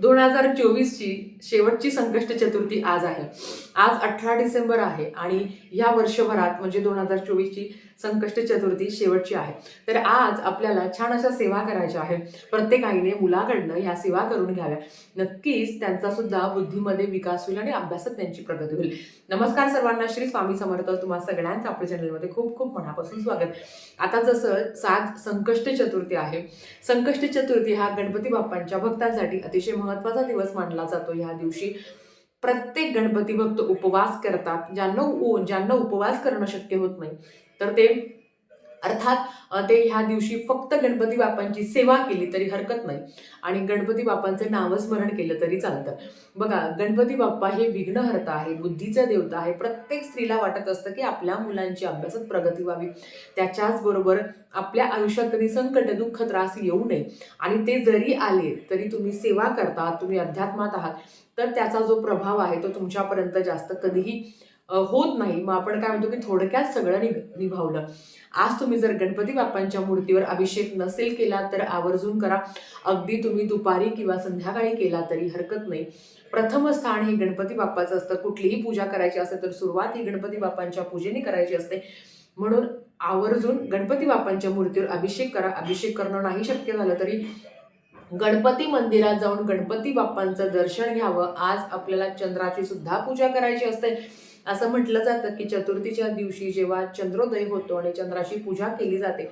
दोन हजार चोवीसची शेवटची संकष्ट चतुर्थी आज आहे. आज अठरा डिसेंबर आहे आणि ह्या वर्षभरात म्हणजे दोन हजार चोवीसची संकष्ट चतुर्थी शेवटची आहे. तर आज आपल्याला छान अशा सेवा करायच्या आहे प्रत्येक आईने मुलाकडनं ह्या सेवा करून घ्याव्या. नक्कीच त्यांचा सुद्धा बुद्धीमध्ये विकास होईल आणि अभ्यासात त्यांची प्रगती होईल. नमस्कार सर्वांना श्री स्वामी समर्थ. तुम्हा सगळ्यांचं आपल्या चॅनलमध्ये खूप खूप मनापासून स्वागत. आता जसं सात संकष्ट चतुर्थी आहे. संकष्ट चतुर्थी हा गणपती बाप्पांच्या भक्तांसाठी अतिशय महत्त्वाचा दिवस मानला जातो. ह्या दिवशी प्रत्येक गणपती भक्त उपवास करतात. ज्यांना ज्यांना उपवास करणं शक्य होत नाही. तर ते अर्थात ते ह्या दिवशी फक्त गणपती बाप्पांची सेवा केली तरी हरकत नाही. आणि गणपती बाप्पांचे नामस्मरण केलं तरी चालतं. बघा गणपती बाप्पा हे विघ्नहर्ता आहे बुद्धीचा देवता आहे. प्रत्येक स्त्रीला वाटत असतं की आपल्या मुलांची अभ्यासात प्रगती व्हावी. त्याच्याचबरोबर आपल्या आयुष्यात कधी संकट दुःख त्रास येऊ नये. आणि ते जरी आले तरी तुम्ही सेवा करता तुम्ही अध्यात्मात आहात. तर त्याचा जो प्रभाव आहे तो तुमच्यापर्यंत जास्त कधीही होत नाही. मग आपण काय म्हणतो की थोडक्यात सगळं निभ निभावलं. आज तुम्ही जर गणपती बाप्पांच्या मूर्तीवर अभिषेक नसेल केला तर आवर्जून करा. अगदी तुम्ही दुपारी किंवा संध्याकाळी केला तरी हरकत नाही. प्रथम स्थान हे गणपती बाप्पाचं असतं. कुठलीही पूजा करायची असेल तर सुरुवात ही गणपती बाप्पांच्या पूजेने करायची असते. म्हणून आवर्जून गणपती बाप्पांच्या मूर्तीवर अभिषेक करा. अभिषेक करणं नाही शक्य झालं तरी गणपती मंदिरात जाऊन गणपती बाप्पांचं दर्शन घ्यावं. आज आपल्याला चंद्राची सुद्धा पूजा करायची असते. असं म्हटलं जातं की चतुर्थीच्या दिवशी जेव्हा चंद्रोदय होतो आणि चंद्राची पूजा केली जाते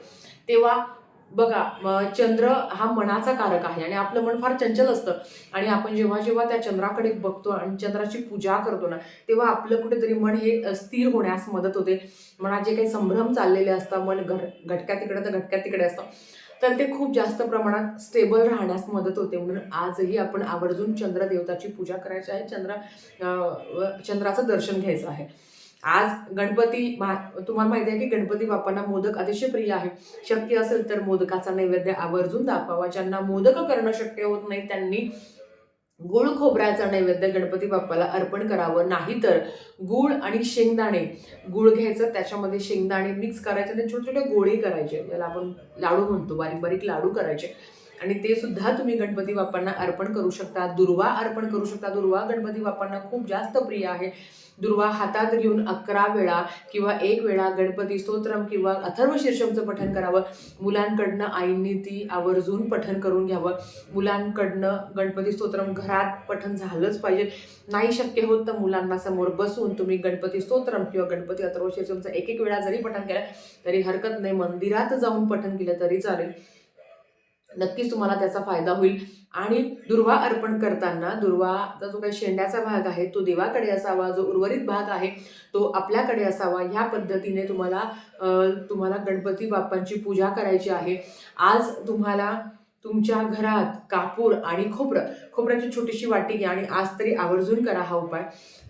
तेव्हा बघा चंद्र हा मनाचा कारक आहे आणि आपलं मन फार चंचल असतं. आणि आपण जेव्हा जेव्हा त्या चंद्राकडे बघतो आणि चंद्राची पूजा करतो ना तेव्हा आपलं कुठेतरी मन हे स्थिर होण्यास मदत होते. मनात जे काही संभ्रम चाललेले असतात मन घट घटक्या तिकडे तर घटक्या तिकडे असतं. तर ते खूप जास्त प्रमाणात स्टेबल राहण्यास मदत होते. म्हणून आजही आपण आवर्जून चंद्रदेवताची पूजा करायची आहे. चंद्र चंद्राचं दर्शन घ्यायचं आहे. आज गणपती मा- तुम्हाला माहिती आहे की गणपती बाप्पांना मोदक अतिशय प्रिय आहे. शक्य असेल तर मोदकाचा नैवेद्य आवर्जून दाखवावा. ज्यांना मोदक करणं शक्य होत नाही त्यांनी गुळ खोबऱ्याचा नैवेद्य गणपती बाप्पाला अर्पण करावं. नाहीतर गुळ आणि शेंगदाणे. गुळ घ्यायचं त्याच्यामध्ये शेंगदाणे मिक्स करायचे आणि छोटे छोटे गोळे करायचे. याला आपण लाडू म्हणतो बारीक बारीक लाडू करायचे. आणि ते सुद्धा तुम्ही गणपती बाप्पांना अर्पण करू शकता. दुर्वा अर्पण करू शकता. दुर्वा गणपती बाप्पांना खूप जास्त प्रिय आहे. दुर्वा हातात घेऊन अकरा वेळा किंवा एक वेळा गणपती स्तोत्रम किंवा अथर्व शीर्षमचं पठण करावं. मुलांकडनं आईंनी ती आवर्जून पठण करून घ्यावं. मुलांकडनं गणपती स्तोत्रम घरात पठण झालंच पाहिजे. नाही शक्य होत तर मुलांना समोर बसून तुम्ही गणपती स्तोत्रम किंवा गणपती अथर्व शीर्षमचं एक एक वेळा जरी पठण केलं तरी हरकत नाही. मंदिरात जाऊन पठण केलं तरी चालेल. नक्कीच तुम्हाला त्याचा फायदा होईल. आणि दुर्वा अर्पण करताना दुर्वाचा जो काही शेंड्याचा भाग आहे तो देवाकडे असावा जो उर्वरित भाग आहे तो आपल्याकडे असावा ह्या पद्धतीने तुम्हाला तुम्हाला गणपती बाप्पांची पूजा करायची आहे. आज तुम्हाला तुमच्या घरात कापूर आणि खोबरं खोबऱ्याची छोटीशी वाटी घ्या आणि आज तरी आवर्जून करा हा उपाय.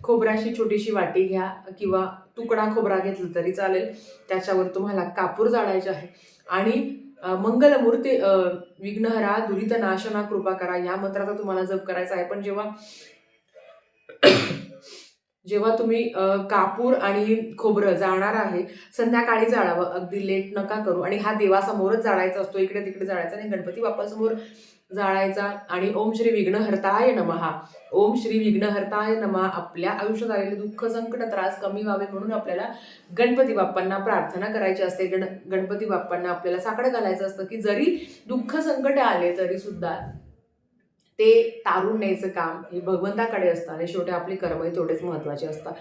खोबऱ्याची छोटीशी वाटी घ्या किंवा तुकडा खोबरा घेतला तरी चालेल. त्याच्यावर तुम्हाला कापूर जाळायचे आहे. आणि मंगलमूर्ती विघ्नहरा दुरित नाशना कृपा करा. या मंत्राचा तुम्हाला जप करायचा आहे. पण जेव्हा जेव्हा तुम्ही कापूर आणि खोबरं जाळणार आहे संध्याकाळी जाळावं. अगदी लेट नका करू. आणि हा देवासमोरच जाळायचा असतो. इकडे तिकडे जाळायचा आणि गणपती बाप्पासमोर जाळायचा आणि ओम श्री विघ्नहर्ताय नमहा ओम श्री विघ्नहर्ताय नमः. आपल्या आयुष्यात आलेले दुःख संकट त्रास कमी व्हावे म्हणून आपल्याला गणपती बाप्पांना प्रार्थना करायची असते. गण गणपती बाप्पांना आपल्याला साकडं घालायचं असतं की जरी दुःख संकट आले तरी सुद्धा ते तारून न्यायचं काम हे भगवंताकडे असतं आणि शेवटी आपली कर्मही तेवढेच महत्त्वाचे असतात.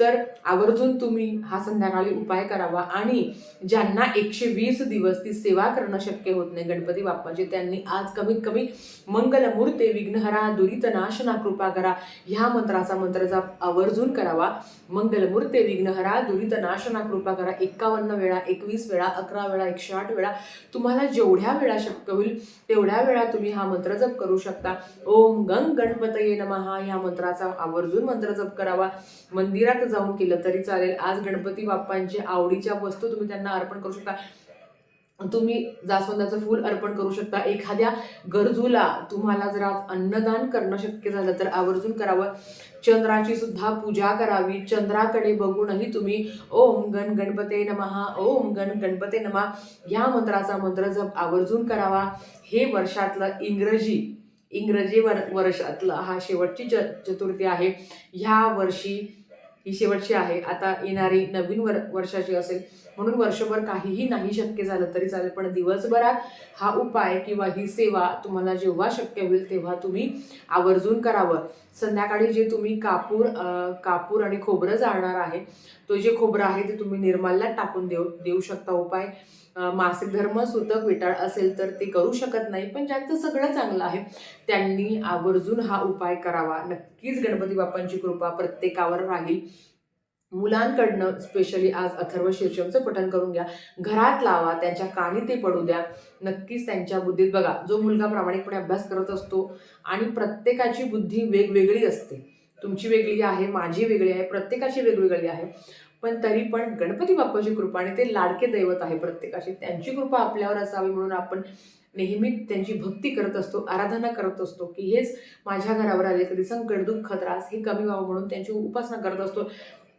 तर आवर्जून तुम्ही हा संध्याकाळी उपाय करावा आणि ज्यांना एकशे वीस दिवस ती सेवा करणं शक्य होत नाही गणपती बाप्पाची त्यांनी आज कमीत कमी मंगलमूर्ते विघ्नहरा दुरितनाशना कृपा करा ह्या मंत्राचा मंत्र जाप आवर्जून करावा. मंगलमूर्ते विघ्नहरा दुरितनाशना कृपा करा एकावन्न वेळा एकवीस वेळा अकरा वेळा एकशे आठ वेळा तुम्हाला जेवढ्या वेळा शक्य होईल तेवढ्या वेळा तुम्ही हा मंत्र जप करू शकता. ओम गंग गणपतये नमहा ह्या मंत्राचा आवर्जून मंत्र जप करावा. मंदिरात जाऊन केलं तरी चालेल. आज गणपती बाप्पांच्या आवडीच्या वस्तू तुम्ही त्यांना अर्पण करू शकता. तुम्ही जास्वंदाचं फूल अर्पण करू शकता. एखाद्या गरजूला तुम्हाला जर आज अन्नदान करणं शक्य झालं तर आवर्जून करावं. चंद्राची सुद्धा पूजा करावी. चंद्राकडे बघूनही तुम्ही ओम गण गणपते नमहा ओम गण गणपते नमा या मंत्राचा मंत्र जप आवर्जून करावा. हे वर्षातलं इंग्रजी इंग्रजी वर वर्षातलं हा शेवटची च चतुर्थी आहे. ह्या वर्षी ही शेवटची आहे. आता येणारी नवीन वर वर्षाची असेल. म्हणून वर्षभर काहीही नाही शक्य झालं तरी चालेल. पण दिवसभरात हा उपाय किंवा ही सेवा तुम्हाला जेव्हा शक्य होईल तेव्हा तुम्ही आवर्जून करावं. संध्याकाळी जे तुम्ही कापूर कापूर आणि खोबरं जाळणार आहे तो जे खोबरं आहे ते तुम्ही निर्माल्यात टाकून देऊ देऊ शकता उपाय. मासिक धर्म सुतक विटाळ असेल तर ते करू शकत नाही पण ज्यांचं सगळं चांगलं आहे त्यांनी आवर्जून हा उपाय करावा. नक्कीच गणपती बाप्पांची कृपा प्रत्येकावर राहील. मुलांकडनं स्पेशली आज अथर्व शीर्षमचं पठण करून घ्या. घरात लावा त्यांच्या कानी ते पडू द्या. नक्कीच त्यांच्या बुद्धीत बघा जो मुलगा प्रामाणिकपणे अभ्यास करत असतो आणि प्रत्येकाची बुद्धी वेगवेगळी असते. तुमची वेगळी आहे माझी वेगळी आहे प्रत्येकाची वेगवेगळी आहे. पण तरी पण गणपती बाप्पाची कृपा आणि ते लाडके दैवत आहे प्रत्येकाची त्यांची कृपा आपल्यावर असावी म्हणून आपण नेहमी त्यांची भक्ती करत असतो आराधना करत असतो की हेच माझ्या घरावर आले कधी संकट दुःख त्रास हे कमी व्हावं म्हणून त्यांची उपासना करत असतो.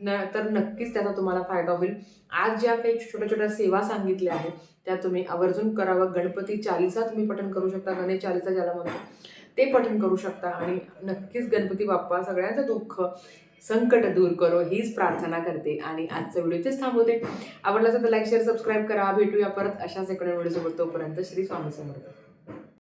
न तर नक्कीच त्याचा तुम्हाला फायदा होईल. आज ज्या काही छोट्या छोट्या सेवा सांगितल्या आहेत त्या तुम्ही आवर्जून करावं. गणपती चालीसा तुम्ही पठण करू शकता गणेश चालीसा ज्याला म्हणतो ते पठण करू शकता. आणि नक्कीच गणपती बाप्पा सगळ्यांचं दुःख संकट दूर करो हीच प्रार्थना करते आणि आजचा व्हिडिओ इथेच थांबवते. आवडला असेल तर लाईक शेअर सबस्क्राईब करा. भेटूया परत अशाच एका व्हिडिओसोबत. तोपर्यंत श्री स्वामी समर्थ.